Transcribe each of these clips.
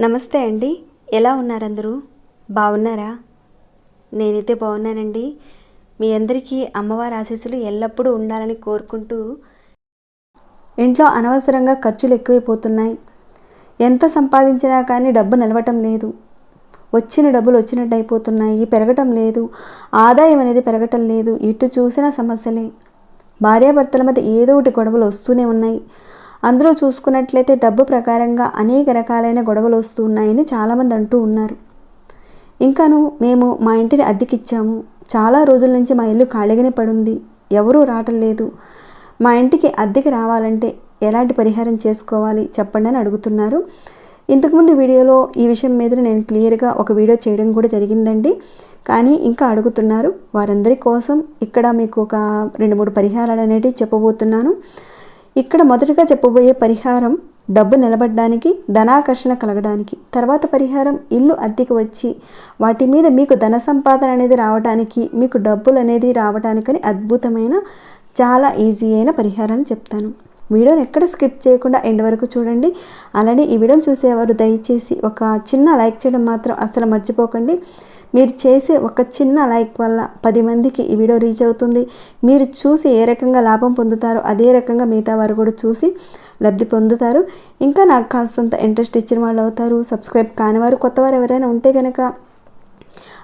నమస్తే అండి. ఎలా ఉన్నారందరూ? బాగున్నారా? నేనైతే బాగున్నానండి. మీ అందరికీ అమ్మవారి ఆశీస్సులు ఎల్లప్పుడూ ఉండాలని కోరుకుంటూ ఇంట్లో అనవసరంగా ఖర్చులు ఎక్కువైపోతున్నాయి. ఎంత సంపాదించినా కానీ డబ్బు నిలవటం లేదు. వచ్చిన డబ్బులు వచ్చినట్టు అయిపోతున్నాయి పెరగటం లేదు. ఆదాయం అనేది పెరగటం లేదు. ఇటు చూసినా సమస్యలే. భార్యాభర్తల మధ్య ఏదో ఒకటి గొడవలు వస్తూనే ఉన్నాయి. అందులో చూసుకున్నట్లయితే డబ్బు ప్రకారంగా అనేక రకాలైన గొడవలు వస్తూ ఉన్నాయని చాలామంది అంటూ ఉన్నారు. ఇంకాను మేము మా ఇంటిని అద్దెకిచ్చాము. చాలా రోజుల నుంచి మా ఇల్లు ఖాళీగానే పడుంది. ఎవరూ రావటం లేదు. మా ఇంటికి అద్దెకి రావాలంటే ఎలాంటి పరిహారం చేసుకోవాలి? చెప్పండి అని అడుగుతున్నారు. ఇంతకుముందు వీడియోలో ఈ విషయం మీద నేను క్లియర్గా ఒక వీడియో చేయడం కూడా జరిగిందండి. కానీ ఇంకా అడుగుతున్నారు. వారందరి కోసం ఇక్కడ మీకు ఒక రెండు మూడు పరిహారాలు అనేటివి చెప్పబోతున్నాను. ఇక్కడ మొదటగా చెప్పబోయే పరిహారం డబ్బు నిలబడడానికి ధనాకర్షణ కలగడానికి తర్వాత పరిహారం ఇల్లు అద్దెకి వచ్చి వాటి మీద మీకు ధన సంపాదన అనేది రావడానికి మీకు డబ్బులు అనేది రావడానికని అద్భుతమైన చాలా ఈజీ అయిన పరిహారాన్ని చెప్తాను. వీడియోని ఎక్కడ స్కిప్ చేయకుండా ఎండ్ వరకు చూడండి. అలానే ఈ వీడియోని చూసేవారు దయచేసి ఒక చిన్న లైక్ చేయడం మాత్రం అసలు మర్చిపోకండి. మీరు చేసే ఒక చిన్న లైక్ వల్ల పది మందికి ఈ వీడియో రీచ్ అవుతుంది. మీరు చూసి ఏ రకంగా లాభం పొందుతారో అదే రకంగా మిగతా వారు కూడా చూసి లబ్ధి పొందుతారు. ఇంకా నాకు కాస్తంత ఇంట్రెస్ట్ ఇచ్చిన వాళ్ళు అవుతారు. సబ్స్క్రైబ్ కాని వారు కొత్త వారు ఎవరైనా ఉంటే కనుక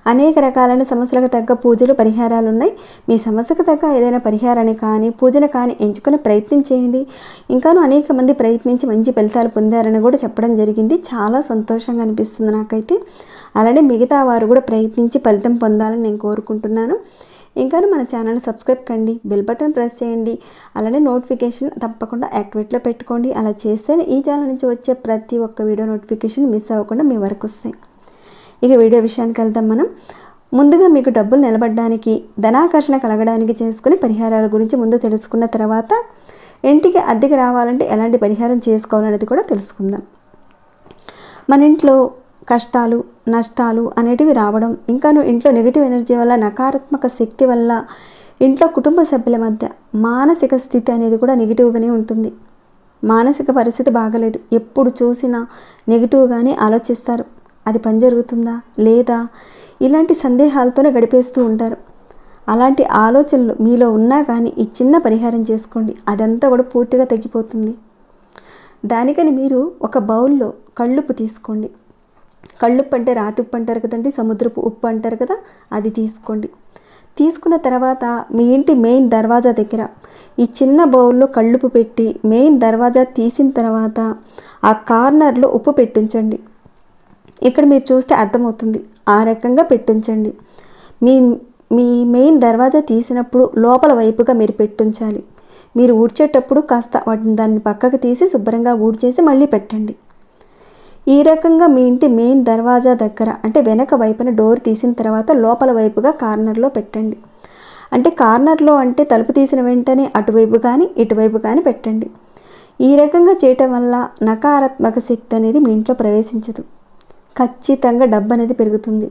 అనేక రకాలైన సమస్యలకు తగ్గ పూజలు పరిహారాలు ఉన్నాయి మీ సమస్యకు తగ్గ ఏదైనా పరిహారాన్ని కానీ పూజను కానీ ఎంచుకుని ప్రయత్నం చేయండి. ఇంకాను అనేక మంది ప్రయత్నించి మంచి ఫలితాలు పొందారని కూడా చెప్పడం జరిగింది. చాలా సంతోషంగా అనిపిస్తుంది నాకైతే. అలానే మిగతా వారు కూడా ప్రయత్నించి ఫలితం పొందాలని నేను కోరుకుంటున్నాను. ఇంకాను మన ఛానల్ సబ్స్క్రైబ్ కండి బెల్ బటన్ ప్రెస్ చేయండి. అలానే నోటిఫికేషన్ తప్పకుండా యాక్టివేట్లో పెట్టుకోండి. అలా చేస్తే ఈ ఛానల్ నుంచి వచ్చే ప్రతి ఒక్క వీడియో నోటిఫికేషన్ మిస్ అవ్వకుండా మీ వరకు వస్తాయి. ఇక వీడియో విషయానికి వెళ్దాం మనం. ముందుగా మీకు డబ్బులు నిలబడడానికి ధనాకర్షణ కలగడానికి చేసుకునే పరిహారాల గురించి ముందు తెలుసుకున్న తర్వాత ఇంటికి అద్దెకి రావాలంటే ఎలాంటి పరిహారం చేసుకోవాలనేది కూడా తెలుసుకుందాం. మన ఇంట్లో కష్టాలు నష్టాలు అనేటివి రావడం ఇంకాను ఇంట్లో నెగిటివ్ ఎనర్జీ వల్ల నకారాత్మక శక్తి వల్ల ఇంట్లో కుటుంబ సభ్యుల మధ్య మానసిక స్థితి అనేది కూడా నెగిటివ్గానే ఉంటుంది. మానసిక పరిస్థితి బాగలేదు. ఎప్పుడు చూసినా నెగిటివ్గానే ఆలోచిస్తారు. అది పని జరుగుతుందా? లేదా? ఇలాంటి సందేహాలతోనే గడిపేస్తూ ఉంటారు. అలాంటి ఆలోచనలు మీలో ఉన్నా కానీ ఈ చిన్న పరిహారం చేసుకోండి. అదంతా కూడా పూర్తిగా తగ్గిపోతుంది. దానికని మీరు ఒక బౌల్లో కళ్ళుప్పు తీసుకోండి. కళ్ళుప్పు అంటే రాతుప్పు అంటారు కదండి సముద్రపు ఉప్పు అంటారు కదా అది తీసుకోండి. తీసుకున్న తర్వాత మీ ఇంటి మెయిన్ దర్వాజా దగ్గర ఈ చిన్న బౌల్లో కళ్ళుపు పెట్టి మెయిన్ దర్వాజా తీసిన తర్వాత ఆ కార్నర్లో ఉప్పు పెట్టించండి. ఇక్కడ మీరు చూస్తే అర్థమవుతుంది. ఆ రకంగా పెట్టించండి. మీ మీ మెయిన్ దర్వాజా తీసినప్పుడు లోపల వైపుగా మీరు పెట్టించాలి. మీరు ఊడ్చేటప్పుడు కాస్త వాటిని దాన్ని పక్కకు తీసి శుభ్రంగా ఊడ్చేసి మళ్ళీ పెట్టండి. ఈ రకంగా మీ ఇంటి మెయిన్ దర్వాజా దగ్గర అంటే వెనక వైపున డోర్ తీసిన తర్వాత లోపల వైపుగా కార్నర్లో పెట్టండి. అంటే కార్నర్లో అంటే తలుపు తీసిన వెంటనే అటువైపు కానీ ఇటువైపు కానీ పెట్టండి. ఈ రకంగా చేయటం వల్ల నకారాత్మక శక్తి అనేది మీ ఇంట్లో ప్రవేశించదు. ఖచ్చితంగా డబ్బు అనేది పెరుగుతుంది.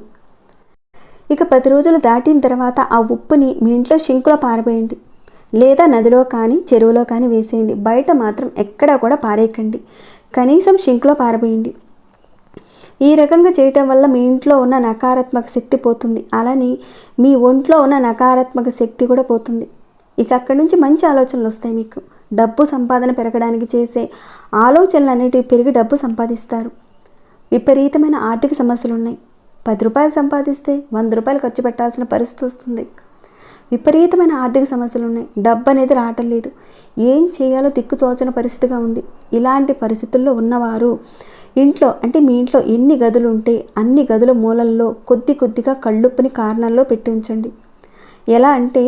ఇక పది రోజులు దాటిన తర్వాత ఆ ఉప్పుని మీ ఇంట్లో షింకులో పారబోయండి. లేదా నదిలో కానీ చెరువులో కానీ వేసేయండి. బయట మాత్రం ఎక్కడా కూడా పారేయకండి. కనీసం షింక్లో పారబోయండి. ఈ రకంగా చేయటం వల్ల మీ ఇంట్లో ఉన్న నకారాత్మక శక్తి పోతుంది. అలానే మీ ఒంట్లో ఉన్న నకారాత్మక శక్తి కూడా పోతుంది. ఇక అక్కడి నుంచి మంచి ఆలోచనలు వస్తాయి మీకు. డబ్బు సంపాదన పెరగడానికి చేసే ఆలోచనలు అనేటివి పెరిగి డబ్బు సంపాదిస్తారు. విపరీతమైన ఆర్థిక సమస్యలు ఉన్నాయి పది రూపాయలు సంపాదిస్తే వంద రూపాయలు ఖర్చు పెట్టాల్సిన పరిస్థితి వస్తుంది. విపరీతమైన ఆర్థిక సమస్యలు ఉన్నాయి డబ్బు అనేది రావటం లేదు. ఏం చేయాలో దిక్కుతోచని పరిస్థితిగా ఉంది. ఇలాంటి పరిస్థితుల్లో ఉన్నవారు ఇంట్లో అంటే మీ ఇంట్లో ఎన్ని గదులు ఉంటే అన్ని గదుల మూలల్లో కొద్ది కొద్దిగా కళ్ళుప్పుని కారణాల్లో పెట్టి ఉంచండి. ఎలా అంటే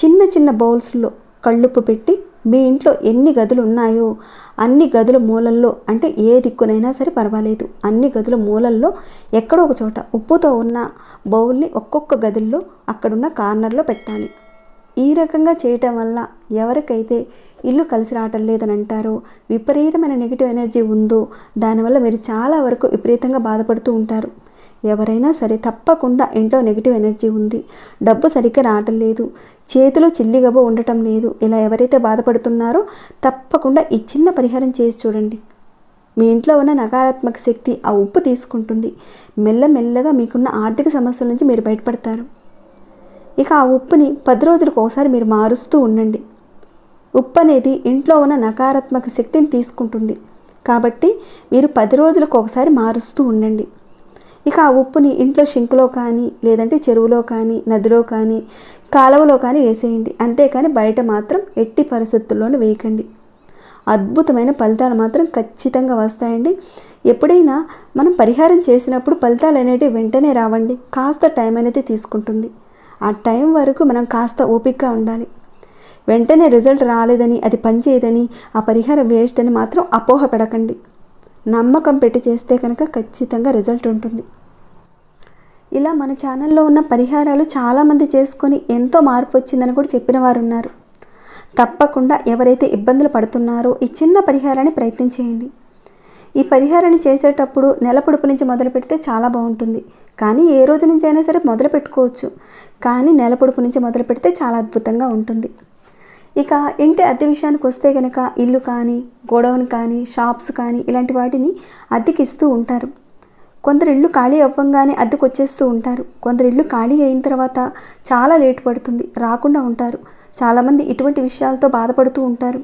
చిన్న చిన్న బౌల్స్లో కళ్ళుప్పు పెట్టి మీ ఇంట్లో ఎన్ని గదులు ఉన్నాయో అన్ని గదుల మూలల్లో అంటే ఏ దిక్కునైనా సరే పర్వాలేదు. అన్ని గదుల మూలల్లో ఎక్కడో ఒక చోట ఉప్పుతో ఉన్న బౌల్ని ఒక్కొక్క గదుల్లో అక్కడున్న కార్నర్లో పెట్టాలి. ఈ రకంగా చేయటం వల్ల ఎవరికైతే ఇల్లు కలిసి రావటం లేదని అంటారో విపరీతమైన నెగిటివ్ ఎనర్జీ ఉందో దానివల్ల మీరు చాలా వరకు విపరీతంగా బాధపడుతూ ఉంటారు. ఎవరైనా సరే తప్పకుండా ఇంట్లో నెగిటివ్ ఎనర్జీ ఉంది. డబ్బు సరిగ్గా రావటం లేదు. చేతిలో చిల్లిగబ్బ ఉండటం లేదు. ఇలా ఎవరైతే బాధపడుతున్నారో తప్పకుండా ఈ చిన్న పరిహారం చేసి చూడండి. మీ ఇంట్లో ఉన్న నకారాత్మక శక్తి ఆ ఉప్పు తీసుకుంటుంది. మెల్లమెల్లగా మీకున్న ఆర్థిక సమస్యల నుంచి మీరు బయటపడతారు. ఇక ఆ ఉప్పుని పది రోజులకు ఒకసారి మీరు మారుస్తూ ఉండండి. ఉప్పు అనేది ఇంట్లో ఉన్న నకారాత్మక శక్తిని తీసుకుంటుంది. కాబట్టి మీరు పది రోజులకు ఒకసారి మారుస్తూ ఉండండి. ఇక ఆ ఉప్పుని ఇంట్లో షింక్లో కానీ లేదంటే చెరువులో కానీ నదిలో కానీ కాలువలో కానీ వేసేయండి. అంతేకాని బయట మాత్రం ఎట్టి పరిస్థితుల్లోనూ వేయకండి. అద్భుతమైన ఫలితాలు మాత్రం ఖచ్చితంగా వస్తాయండి. ఎప్పుడైనా మనం పరిహారం చేసినప్పుడు ఫలితాలు అనేటివి వెంటనే రావండి. కాస్త టైం అనేది తీసుకుంటుంది. ఆ టైం వరకు మనం కాస్త ఓపికగా ఉండాలి. వెంటనే రిజల్ట్ రాలేదని అది పనిచేయదని ఆ పరిహారం వేస్ట్ అని మాత్రం అపోహ పడకండి. నమ్మకం పెట్టి చేస్తే కనుక ఖచ్చితంగా రిజల్ట్ ఉంటుంది. ఇలా మన ఛానల్లో ఉన్న పరిహారాలు చాలామంది చేసుకొని ఎంతో మార్పు వచ్చిందని కూడా చెప్పిన వారు ఉన్నారు తప్పకుండా ఎవరైతే ఇబ్బందులు పడుతున్నారో ఈ చిన్న పరిహారాన్ని ప్రయత్నం చేయండి. ఈ పరిహారాన్ని చేసేటప్పుడు నెల పొడుపు నుంచి మొదలు పెడితే చాలా బాగుంటుంది. కానీ ఏ రోజు నుంచి అయినా సరే మొదలు పెట్టుకోవచ్చు. కానీ నెల పొడుపు నుంచి మొదలు పెడితే చాలా అద్భుతంగా ఉంటుంది. ఇక ఇంటి అద్దె విషయానికి వస్తే కనుక ఇల్లు కానీ గోడౌన్ కానీ షాప్స్ కానీ ఇలాంటి వాటిని అద్దెకి ఇస్తూ ఉంటారు. కొందరు ఇళ్ళు ఖాళీ అవ్వంగానే అద్దెకు వచ్చేస్తూ ఉంటారు. కొందరు ఇళ్ళు ఖాళీ అయిన తర్వాత చాలా లేట్ పడుతుంది రాకుండా ఉంటారు. చాలామంది ఇటువంటి విషయాలతో బాధపడుతూ ఉంటారు.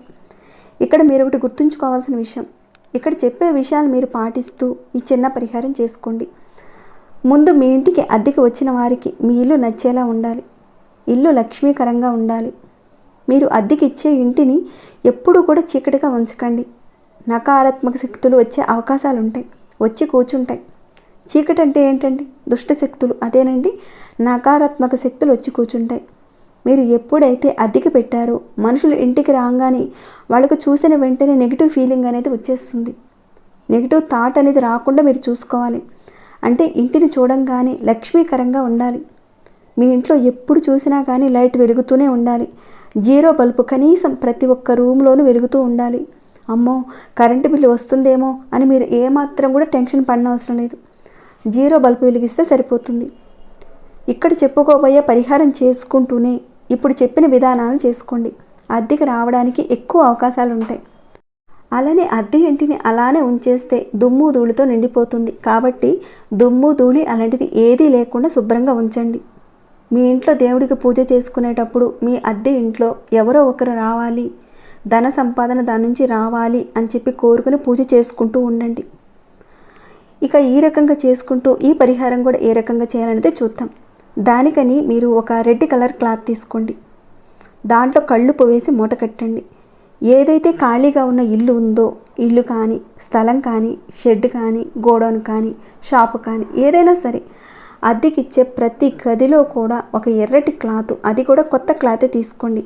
ఇక్కడ మీరు ఒకటి గుర్తుంచుకోవాల్సిన విషయం. ఇక్కడ చెప్పే విషయాలు మీరు పాటిస్తూ ఈ చిన్న పరిహారం చేసుకోండి. ముందు మీ ఇంటికి అద్దెకి వచ్చిన వారికి మీ ఇల్లు నచ్చేలా ఉండాలి. ఇల్లు లక్ష్మీకరంగా ఉండాలి. మీరు అద్దెకిచ్చే ఇంటిని ఎప్పుడూ కూడా చీకటిగా ఉంచకండి. నకారాత్మక శక్తులు వచ్చే అవకాశాలు ఉంటాయి వచ్చి కూర్చుంటాయి. చీకటి అంటే ఏంటండి? దుష్ట శక్తులు. అదేనండి? నకారాత్మక శక్తులు వచ్చి కూర్చుంటాయి. మీరు ఎప్పుడైతే అద్దెకి పెట్టారో మనుషులు ఇంటికి రాగానే వాళ్ళకు చూసిన వెంటనే నెగిటివ్ ఫీలింగ్ అనేది వచ్చేస్తుంది. నెగిటివ్ థాట్ అనేది రాకుండా మీరు చూసుకోవాలి. అంటే ఇంటిని చూడంగానే లక్ష్మీకరంగా ఉండాలి. మీ ఇంట్లో ఎప్పుడు చూసినా కానీ లైట్ వెలుగుతూనే ఉండాలి. జీరో బల్బు కనీసం ప్రతి ఒక్క రూమ్లోనూ వెలుగుతూ ఉండాలి. అమ్మో కరెంటు బిల్లు వస్తుందేమో అని మీరు ఏమాత్రం కూడా టెన్షన్ పడనవసరం లేదు. జీరో బల్బు వెలిగిస్తే సరిపోతుంది. ఇక్కడ చెప్పుకోబోయే పరిహారం చేసుకుంటూనే ఇప్పుడు చెప్పిన విధానాలు చేసుకోండి. అద్దెకి రావడానికి ఎక్కువ అవకాశాలు ఉంటాయి అలానే అద్దె ఇంటిని అలానే ఉంచేస్తే దుమ్ము ధూళితో నిండిపోతుంది. కాబట్టి దుమ్ము ధూళి అలాంటిది ఏదీ లేకుండా శుభ్రంగా ఉంచండి. మీ ఇంట్లో దేవుడికి పూజ చేసుకునేటప్పుడు మీ అద్దె ఇంట్లో ఎవరో ఒకరు రావాలి. ధన సంపాదన దాని నుంచి రావాలి అని చెప్పి కోరుకుని పూజ చేసుకుంటూ ఉండండి. ఇక ఈ రకంగా చేసుకుంటూ ఈ పరిహారం కూడా ఏ రకంగా చేయాలనేది చూద్దాం. దానికని మీరు ఒక రెడ్ కలర్ క్లాత్ తీసుకోండి. దాంట్లో కళ్ళు పోవేసి మూట కట్టండి. ఏదైతే ఖాళీగా ఉన్న ఇల్లు ఉందో ఇల్లు కానీ స్థలం కానీ షెడ్ కానీ గోడౌన్ కానీ షాపు కానీ ఏదైనా సరే అద్దెకిచ్చే ప్రతి గదిలో కూడా ఒక ఎర్రటి క్లాత్. అది కూడా కొత్త క్లాతే తీసుకోండి.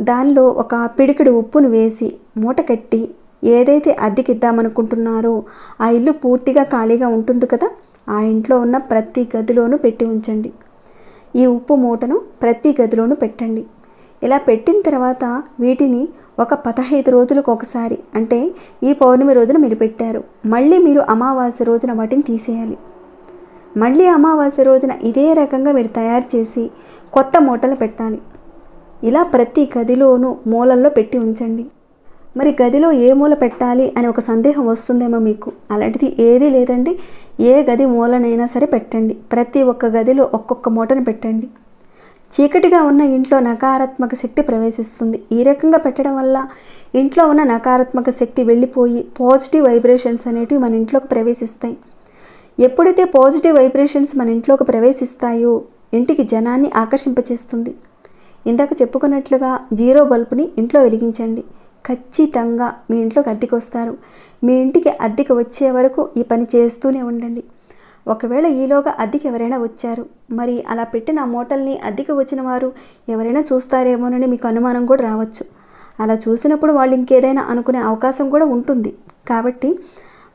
దానిలో ఒక పిడికిడి ఉప్పును వేసి మూట కట్టి ఏదైతే అద్దెకిద్దామనుకుంటున్నారో ఆ ఇల్లు పూర్తిగా ఖాళీగా ఉంటుంది కదా ఆ ఇంట్లో ఉన్న ప్రతి గదిలోనూ పెట్టి ఉంచండి. ఈ ఉప్పు మూటను ప్రతి గదిలోనూ పెట్టండి. ఇలా పెట్టిన తర్వాత వీటిని ఒక పదహైదు రోజులకు ఒకసారి అంటే ఈ పౌర్ణమి రోజున మీరు పెట్టారు. మళ్ళీ మీరు అమావాస్య రోజున వాటిని తీసేయాలి. మళ్ళీ అమావాస్య రోజున ఇదే రకంగా మీరు తయారు చేసి కొత్త మూటలు పెట్టాలి. ఇలా ప్రతి గదిలోనూ మూలల్లో పెట్టి ఉంచండి. మరి గదిలో ఏ మూల పెట్టాలి అని ఒక సందేహం వస్తుందేమో మీకు? అలాంటిది ఏదీ లేదండి. ఏ గది మూలనైనా సరే పెట్టండి. ప్రతి ఒక్క గదిలో ఒక్కొక్క మూటను పెట్టండి. చీకటిగా ఉన్న ఇంట్లో నకారాత్మక శక్తి ప్రవేశిస్తుంది. ఈ రకంగా పెట్టడం వల్ల ఇంట్లో ఉన్న నకారాత్మక శక్తి వెళ్ళిపోయి పాజిటివ్ వైబ్రేషన్స్ అనేటివి మన ఇంట్లోకి ప్రవేశిస్తాయి. ఎప్పుడైతే పాజిటివ్ వైబ్రేషన్స్ మన ఇంట్లోకి ప్రవేశిస్తాయో ఇంటికి జనాన్ని ఆకర్షింపచేస్తుంది. ఇందాక చెప్పుకున్నట్లుగా జీరో బల్బుని ఇంట్లో వెలిగించండి. ఖచ్చితంగా మీ ఇంట్లోకి అద్దెకి వస్తారు మీ ఇంటికి అద్దెకి వచ్చే వరకు ఈ పని చేస్తూనే ఉండండి. ఒకవేళ ఈలోగా అద్దెకి ఎవరైనా వచ్చారు మరి అలా పెట్టిన ఆ మూటల్ని అద్దెకి వచ్చిన వారు ఎవరైనా చూస్తారేమోనని మీకు అనుమానం కూడా రావచ్చు. అలా చూసినప్పుడు వాళ్ళు ఇంకేదైనా అనుకునే అవకాశం కూడా ఉంటుంది. కాబట్టి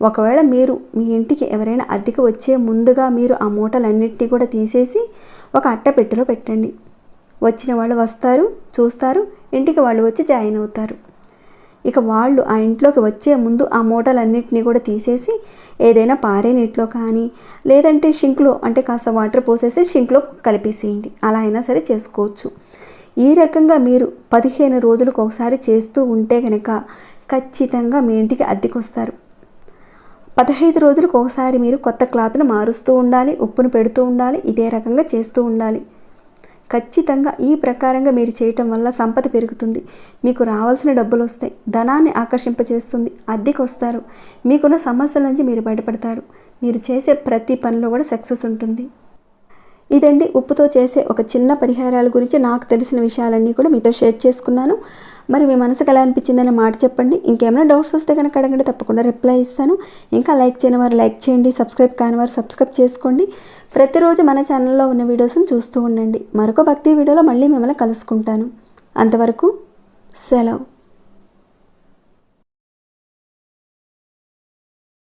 ఒకవేళ మీరు మీ ఇంటికి ఎవరైనా అద్దెకి వచ్చే ముందుగా మీరు ఆ మూటలన్నింటినీ కూడా తీసేసి ఒక అట్టపెట్టెలో పెట్టండి. వచ్చిన వాళ్ళు వస్తారు చూస్తారు ఇంటికి వాళ్ళు వచ్చి జాయిన్ అవుతారు. ఇక వాళ్ళు ఆ ఇంట్లోకి వచ్చే ముందు ఆ మూటలన్నింటినీ కూడా తీసేసి ఏదైనా పారే నీటిలో కానీ లేదంటే షింక్లో అంటే కాస్త వాటర్ పోసేసి షింక్లో కలిపేసేయండి. అలా అయినా సరే చేసుకోవచ్చు. ఈ రకంగా మీరు పదిహేను రోజులకు ఒకసారి చేస్తూ ఉంటే కనుక ఖచ్చితంగా మీ ఇంటికి అద్దెకొస్తారు. పదహైదు రోజులకు ఒకసారి మీరు కొత్త క్లాత్ను మారుస్తూ ఉండాలి ఉప్పును పెడుతూ ఉండాలి ఇదే రకంగా చేస్తూ ఉండాలి. ఖచ్చితంగా ఈ ప్రకారంగా మీరు చేయటం వల్ల సంపద పెరుగుతుంది. మీకు రావాల్సిన డబ్బులు వస్తాయి. ధనాన్ని ఆకర్షింపచేస్తుంది. అద్దెకు వస్తారు మీకున్న సమస్యల నుంచి మీరు బయటపడతారు. మీరు చేసే ప్రతి పనిలో కూడా సక్సెస్ ఉంటుంది. ఇదండి. ఉప్పుతో చేసే ఒక చిన్న పరిహారాల గురించి నాకు తెలిసిన విషయాలన్నీ కూడా మీతో షేర్ చేసుకున్నాను. మరి మీ మనసుకు ఎలా అనిపించిందని మాట చెప్పండి. ఇంకేమైనా డౌట్స్ వస్తే కనుక అడగండి తప్పకుండా రిప్లై ఇస్తాను. ఇంకా లైక్ చేయని వారు లైక్ చేయండి సబ్స్క్రైబ్ కాని వారు సబ్స్క్రైబ్ చేసుకోండి. ప్రతిరోజు మన ఛానల్లో ఉన్న వీడియోస్ని చూస్తూ ఉండండి. మరొక భక్తి వీడియోలో మళ్ళీ మిమ్మల్ని కలుసుకుంటాను. అంతవరకు సెలవు.